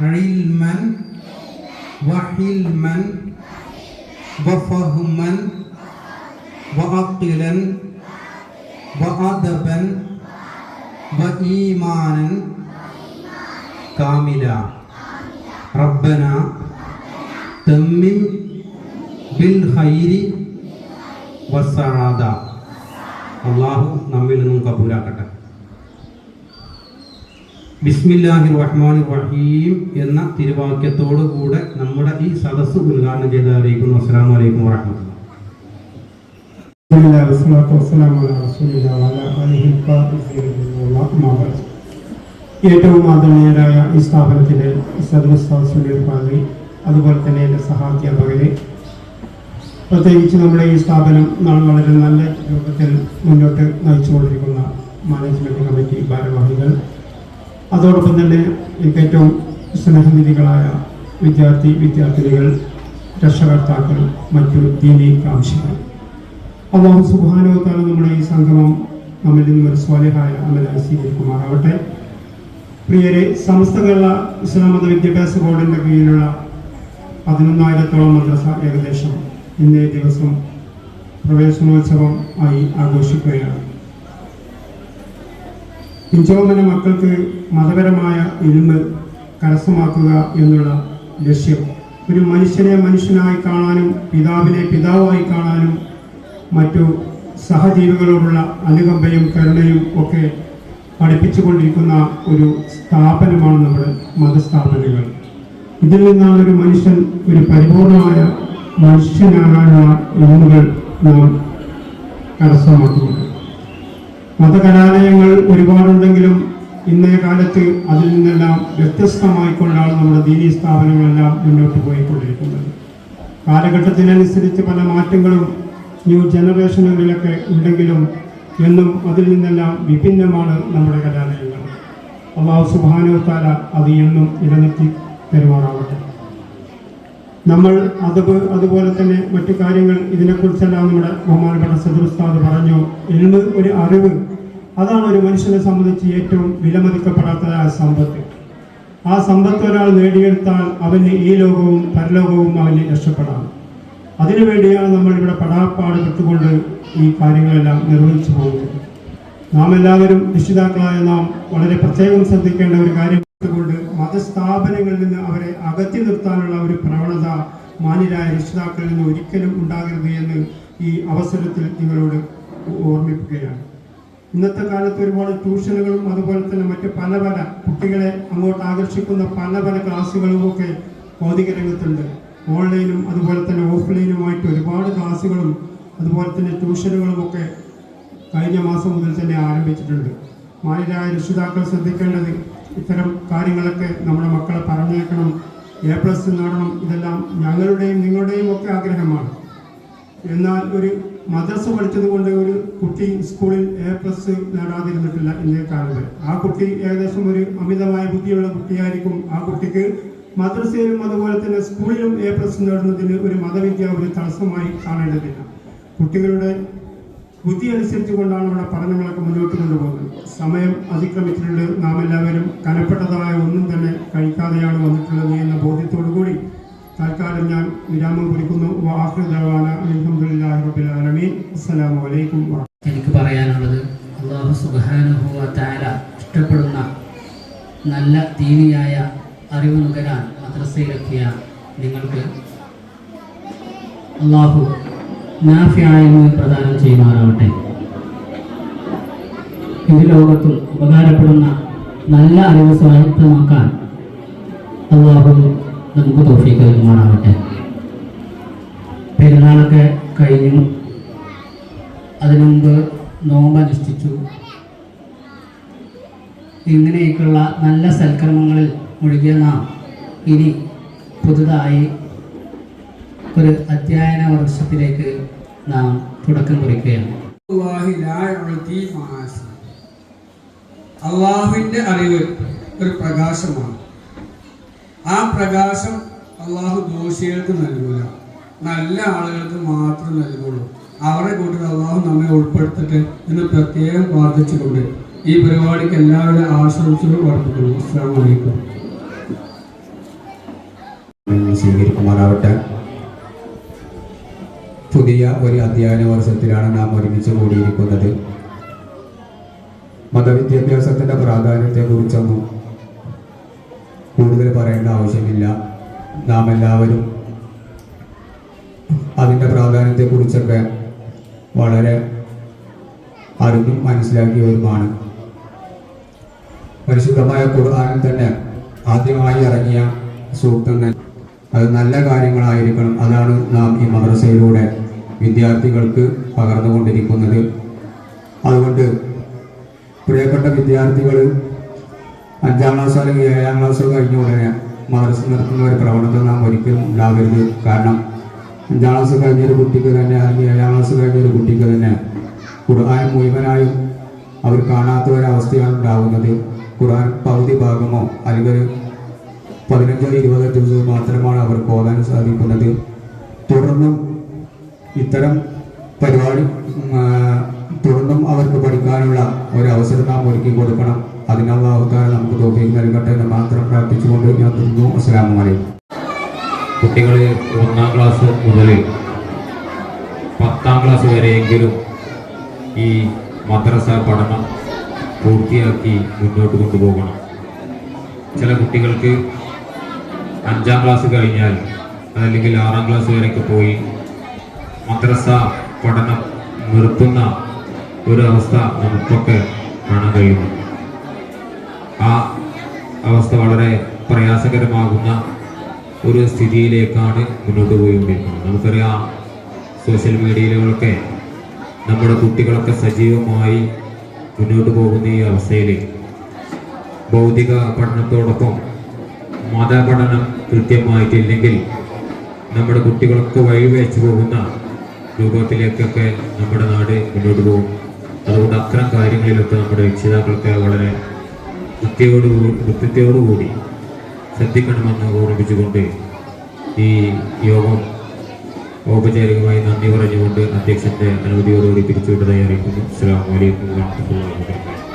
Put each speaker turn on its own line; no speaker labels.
علما وحلما وفهما وعقلا وأدبا وإيمانا كاملا ربنا تمم بالخير والسعادة അള്ളാഹു നമ്മിൽ നിന്നും കബൂലാക്കട്ടെ ബിസ്മില്ലാഹി റഹ്മാൻ റഹീം എന്ന തിരുവാക്യത്തോടു കൂടെ നമ്മുടെ ഈ സദസ് ഉദ്ഘാടനം ചെയ്ത് അറിയിക്കുന്നു. അസ്സാം വലൈക്കും വാഹമത്തുള്ള
ഏറ്റവും ആദരണീയരായ ഈ സ്ഥാപനത്തിലെ സദസ്വാസിയുടെ ഫാദറി അതുപോലെ തന്നെ എന്റെ സഹാധ്യാപകരെ പ്രത്യേകിച്ച് നമ്മുടെ ഈ സ്ഥാപനം നാം വളരെ നല്ല രൂപത്തിൽ മുന്നോട്ട് നയിച്ചുകൊണ്ടിരിക്കുന്ന മാനേജ്മെന്റ് കമ്മിറ്റി ഭാരവാഹികൾ അതോടൊപ്പം തന്നെ എനിക്ക് ഏറ്റവും സ്നേഹനിധികളായ വിദ്യാർത്ഥി വിദ്യാർത്ഥിനികൾ രക്ഷകർത്താക്കൾ മറ്റു ദീനീ കാംക്ഷികൾ. അള്ളാഹു സുബാനോത്താണ് നമ്മുടെ ഈ സംഗമം നമ്മിൽ നിന്നും ഒരു സ്വാലിഹായ അമലായി സ്വീകരിക്കുമാറാവട്ടെ. പ്രിയരെ സമസ്ത കേരള ഇസ്ലാം മത വിദ്യാഭ്യാസ ബോർഡിന്റെ കീഴിലുള്ള പതിനൊന്നായിരത്തോളം മദ്രസ ഏകദേശം ഇന്നേ ദിവസം പ്രവേശനോത്സവം ആയി ആഘോഷിക്കുകയാണ്. പിഞ്ചോമന മക്കൾക്ക് മതപരമായ ഇരുന്ന് കരസ്ഥമാക്കുക എന്നുള്ള ലക്ഷ്യം. ഒരു മനുഷ്യനെ മനുഷ്യനായി കാണാനും പിതാവിനെ പിതാവായി കാണാനും മറ്റു സഹജീവികളോടുള്ള അനുകമ്പയും കരുണയും ഒക്കെ പഠിപ്പിച്ചുകൊണ്ടിരിക്കുന്ന ഒരു സ്ഥാപനമാണ് നമ്മുടെ മതസ്ഥാപനങ്ങൾ. ഇതിൽ നിന്നാണ് ഒരു മനുഷ്യൻ ഒരു പരിപൂർണമായ മനുഷ്യനാകാനുള്ള ഇന്നുകൾ നാം കരസ്ഥമാക്കുന്നത്. മതകലാലയങ്ങൾ ഒരുപാടുണ്ടെങ്കിലും ഇന്നേ കാലത്ത് അതിൽ നിന്നെല്ലാം വ്യത്യസ്തമായിക്കൊണ്ടാണ് നമ്മുടെ ദീനീ സ്ഥാപനങ്ങളെല്ലാം മുന്നോട്ട് പോയിക്കൊണ്ടിരിക്കുന്നത്. കാലഘട്ടത്തിനനുസരിച്ച് പല മാറ്റങ്ങളും ന്യൂ ജനറേഷനുകളിലൊക്കെ ഉണ്ടെങ്കിലും എന്നും അതിൽ നിന്നെല്ലാം വിഭിന്നമാണ് നമ്മുടെ കലാലയങ്ങൾ. അള്ളാഹു സുബാനുത്താല അത് എന്നും നിലനിർത്തി പെരുമാറാവട്ടെ നമ്മൾ അതവ് അതുപോലെ തന്നെ മറ്റു കാര്യങ്ങൾ ഇതിനെക്കുറിച്ചെല്ലാം നമ്മുടെ ബഹുമാനപ്പെട്ട സദുസ്താദ് പറഞ്ഞു. എന്ന് ഒരു അറിവ്? അതാണ് ഒരു മനുഷ്യനെ സംബന്ധിച്ച് ഏറ്റവും വിലമതിക്കപ്പെടാത്തതായ സമ്പത്ത്. ആ സമ്പത്ത് ഒരാൾ നേടിയെടുത്താൽ അവന് ഈ ലോകവും പരലോകവും അവന് രക്ഷപ്പെടാം. അതിനുവേണ്ടിയാണ് നമ്മൾ ഇവിടെ പടാപ്പാട് പെട്ടുകൊണ്ട് ഈ കാര്യങ്ങളെല്ലാം നിർവഹിച്ചു പോകുന്നത്. നാം എല്ലാവരും രക്ഷിതാക്കളായ നാം വളരെ പ്രത്യേകം ശ്രദ്ധിക്കേണ്ട ഒരു കാര്യം കൊണ്ട് മതസ്ഥാപനങ്ങളിൽ നിന്ന് അവരെ അകറ്റി നിർത്താനുള്ള ഒരു പ്രവണത മാന്യരായ രക്ഷിതാക്കളിൽ നിന്ന് ഒരിക്കലും ഉണ്ടാകരുത് എന്ന് ഈ അവസരത്തിൽ നിങ്ങളോട് ഓർമ്മിപ്പിക്കുകയാണ്. ഇന്നത്തെ കാലത്ത് ഒരുപാട് ട്യൂഷനുകളും അതുപോലെ തന്നെ മറ്റ് പല പല കുട്ടികളെ അങ്ങോട്ട് ആകർഷിക്കുന്ന പല പല ക്ലാസ്സുകളും ഒക്കെ ഭൗതിക രംഗത്തുണ്ട്. ഓൺലൈനും അതുപോലെ തന്നെ ഓഫ്ലൈനുമായിട്ട് ഒരുപാട് ക്ലാസ്സുകളും അതുപോലെ തന്നെ ട്യൂഷനുകളും ഒക്കെ കഴിഞ്ഞ മാസം മുതൽ തന്നെ ആരംഭിച്ചിട്ടുണ്ട്. മാന്യരായ രക്ഷിതാക്കൾ ശ്രദ്ധിക്കേണ്ടത് ഇത്തരം കാര്യങ്ങളൊക്കെ നമ്മുടെ മക്കളെ പറഞ്ഞേക്കണം. എ പ്ലസ് നേടണം. ഇതെല്ലാം ഞങ്ങളുടെയും നിങ്ങളുടെയും ഒക്കെ ആഗ്രഹമാണ്. എന്നാൽ ഒരു മദ്രസ പഠിച്ചത് കൊണ്ട് ഒരു കുട്ടി സ്കൂളിൽ എ പ്ലസ് നേടാതിരുന്നിട്ടില്ല ഇന്നേ കാലത്ത് ആ കുട്ടി ഏകദേശം ഒരു അമിതമായ ബുദ്ധിയുള്ള കുട്ടിയായിരിക്കും. ആ കുട്ടിക്ക് മദ്രസയിലും അതുപോലെ തന്നെ സ്കൂളിലും എ പ്ലസ് നേടുന്നതിന് ഒരു മതവിദ്യ ഒരു തടസ്സമായി കാണേണ്ടതില്ല. കുട്ടികളുടെ ബുദ്ധി അനുസരിച്ച് കൊണ്ടാണ് ഇവിടെ പഠനങ്ങളൊക്കെ മുന്നോട്ട് കൊണ്ടുപോകുന്നത്. സമയം അതിക്രമിച്ചിട്ടുണ്ട്. നാം എല്ലാവരും കനപ്പെട്ടതായ ഒന്നും തന്നെ കഴിക്കാതെയാണ് വന്നിട്ടുള്ളത് എന്ന ബോധ്യത്തോടു കൂടി തൽക്കാലം ഞാൻ വിരാമം കുറിക്കുന്നു. ആലമീൻ. അസ്സലാമു അലൈക്കും
എനിക്ക് പറയാനുള്ളത് അള്ളാഹു സുബാനുഭവ താര ഇഷ്ടപ്പെടുന്ന നല്ല ദീനിയായ അറിവ് നുകരാൻ മദ്രസയിലെത്തിയ നിങ്ങൾക്ക്. അള്ളാഹു നാഫിയായ്മ പ്രദാനം ചെയ്യുമാറാവട്ടെ ഈ ലോകത്തും ഉപകാരപ്പെടുന്ന നല്ല അറിവ് സ്വായത്തമാക്കാൻ അള്ളാഹു നമുക്ക് തോഫീക്ക് നൽകുമാറാവട്ടെ. പെരുന്നാളൊക്കെ കഴിഞ്ഞു. അതിനുമുമ്പ് നോമ്പ് അനുഷ്ഠിച്ചു ഇങ്ങനെയൊക്കെയുള്ള നല്ല സൽക്കർമ്മങ്ങളിൽ മുഴുകിയ നാം ഇനി പുതുതായി ഒരു അധ്യയന വർഷത്തിലേക്ക് നാം തുടക്കം കുറിക്കുകയാണ്.
അള്ളാഹുവിന്റെ. അള്ളാഹുവിന്റെ അറിവ് ഒരു പ്രകാശമാണ്. ആ പ്രകാശം അള്ളാഹു ദോഷികൾക്ക് നൽകൂല. നല്ല ആളുകൾക്ക് മാത്രം നൽകുള്ളൂ. അവരെ കൂട്ടത്തിൽ അള്ളാഹു നമ്മെ ഉൾപ്പെടുത്തിട്ട് എന്ന് പ്രത്യേകം പ്രാർത്ഥിച്ചുകൊണ്ട് ഈ പരിപാടിക്ക് എല്ലാവരും ആശംസകളും വർദ്ധിക്കുന്നു അസ്സാം വലൈക്കും
സ്വീകരിക്കുമാറാവട്ടെ. പുതിയ ഒരു അധ്യയന വർഷത്തിലാണ് നാം ഒരുമിച്ച് കൂടിയിരിക്കുന്നത്. മതവിദ്യാഭ്യാസത്തിന്റെ പ്രാധാന്യത്തെക്കുറിച്ചൊന്നും കൂടുതൽ പറയേണ്ട ആവശ്യമില്ല. നാം എല്ലാവരും അതിന്റെ പ്രാധാന്യത്തെക്കുറിച്ചൊക്കെ വളരെ അറിഞ്ഞും മനസ്സിലാക്കിയവരുമാണ്. പരിശുദ്ധമായ ഖുർആാനിൽ തന്നെ ആദ്യമായി ഇറങ്ങിയ സൂക്തങ്ങൾ അത് നല്ല കാര്യങ്ങളായിരിക്കണം. അതാണ് നാം ഈ മദ്രസയിലൂടെ വിദ്യാർത്ഥികൾക്ക് പകർന്നുകൊണ്ടിരിക്കുന്നത്. അതുകൊണ്ട് പ്രിയപ്പെട്ട വിദ്യാർത്ഥികൾ അഞ്ചാം ക്ലാസ് അല്ലെങ്കിൽ ഏഴാം ക്ലാസ് കഴിഞ്ഞ ഉടനെ മദ്രസ നിർത്തുന്ന ഒരു പ്രവണത നാം ഒരിക്കലും ഉണ്ടാവരുത്. കാരണം അഞ്ചാം ക്ലാസ് കഴിഞ്ഞ ഒരു കുട്ടിക്ക് തന്നെ അല്ലെങ്കിൽ ഏഴാം ക്ലാസ് കഴിഞ്ഞ ഒരു കുട്ടിക്ക് തന്നെ ഖുർആൻ മുഴുവനായും അവർ കാണാത്ത ഒരവസ്ഥയാണ് ഉണ്ടാകുന്നത് ഖുർആൻ പകുതി ഭാഗമോ അല്ലെങ്കിൽ ഒരു പതിനഞ്ചോ ഇരുപതോ ദിവസമോ മാത്രമാണ് അവർ പോകാൻ സാധിക്കുന്നത്. തുടർന്നും ഇത്തരം പരിപാടി തുടർന്നും അവർക്ക് പഠിക്കാനുള്ള ഒരു അവസരം നാം ഒരുക്കി കൊടുക്കണം. അതിനുള്ള അവതാരം നമുക്ക് തോഫീക്ക് നൽകട്ടെ എന്ന് മാത്രം പ്രാർത്ഥിച്ചുകൊണ്ട് ഞാൻ തുടർന്നു അസ്സാം വലൈക്കും
കുട്ടികളെ ഒന്നാം ക്ലാസ് മുതൽ പത്താം ക്ലാസ് വരെയെങ്കിലും ഈ മദ്രസ പഠനം പൂർത്തിയാക്കി മുന്നോട്ട് കൊണ്ടുപോകണം. ചില കുട്ടികൾക്ക് അഞ്ചാം ക്ലാസ് കഴിഞ്ഞാൽ അതല്ലെങ്കിൽ ആറാം ക്ലാസ് വരെയൊക്കെ പോയി മദ്രസ പഠനം നിർത്തുന്ന ഒരു അവസ്ഥ നമുക്കൊക്കെ കാണാൻ കഴിയുന്നു. ആ അവസ്ഥ വളരെ പ്രയാസകരമാകുന്ന ഒരു സ്ഥിതിയിലേക്കാണ് മുന്നോട്ട് പോയിക്കൊണ്ടിരിക്കുന്നത്. നമുക്കറിയാം സോഷ്യൽ മീഡിയയിലൊക്കെ നമ്മുടെ കുട്ടികളൊക്കെ സജീവമായി മുന്നോട്ട് പോകുന്ന ഈ അവസ്ഥയിൽ ഭൗതിക പഠനത്തോടൊപ്പം മതപഠനം കൃത്യമായിട്ടില്ലെങ്കിൽ നമ്മുടെ കുട്ടികളൊക്കെ വഴിവെച്ച് പോകുന്ന രൂപത്തിലേക്കൊക്കെ നമ്മുടെ നാട് മുന്നോട്ട് പോകും. അതുകൊണ്ട് അത്തരം കാര്യങ്ങളിലൊക്കെ നമ്മുടെ രക്ഷിതാക്കളൊക്കെ വളരെ വൃത്തിയോട് വൃത്തിയോടുകൂടി ശ്രദ്ധിക്കണമെന്ന് ഓർമ്മിപ്പിച്ചുകൊണ്ട് ഈ യോഗം ഔപചാരികമായി നന്ദി പറഞ്ഞുകൊണ്ട് അധ്യക്ഷന്റെ അനുമതിയോടുകൂടി പിരിച്ചുവിട്ടതായി അറിയിക്കുന്നു അസ്സാം വലൈക്കും വാഹമത്തുള്ളാഹി വാബറകാതുഹു.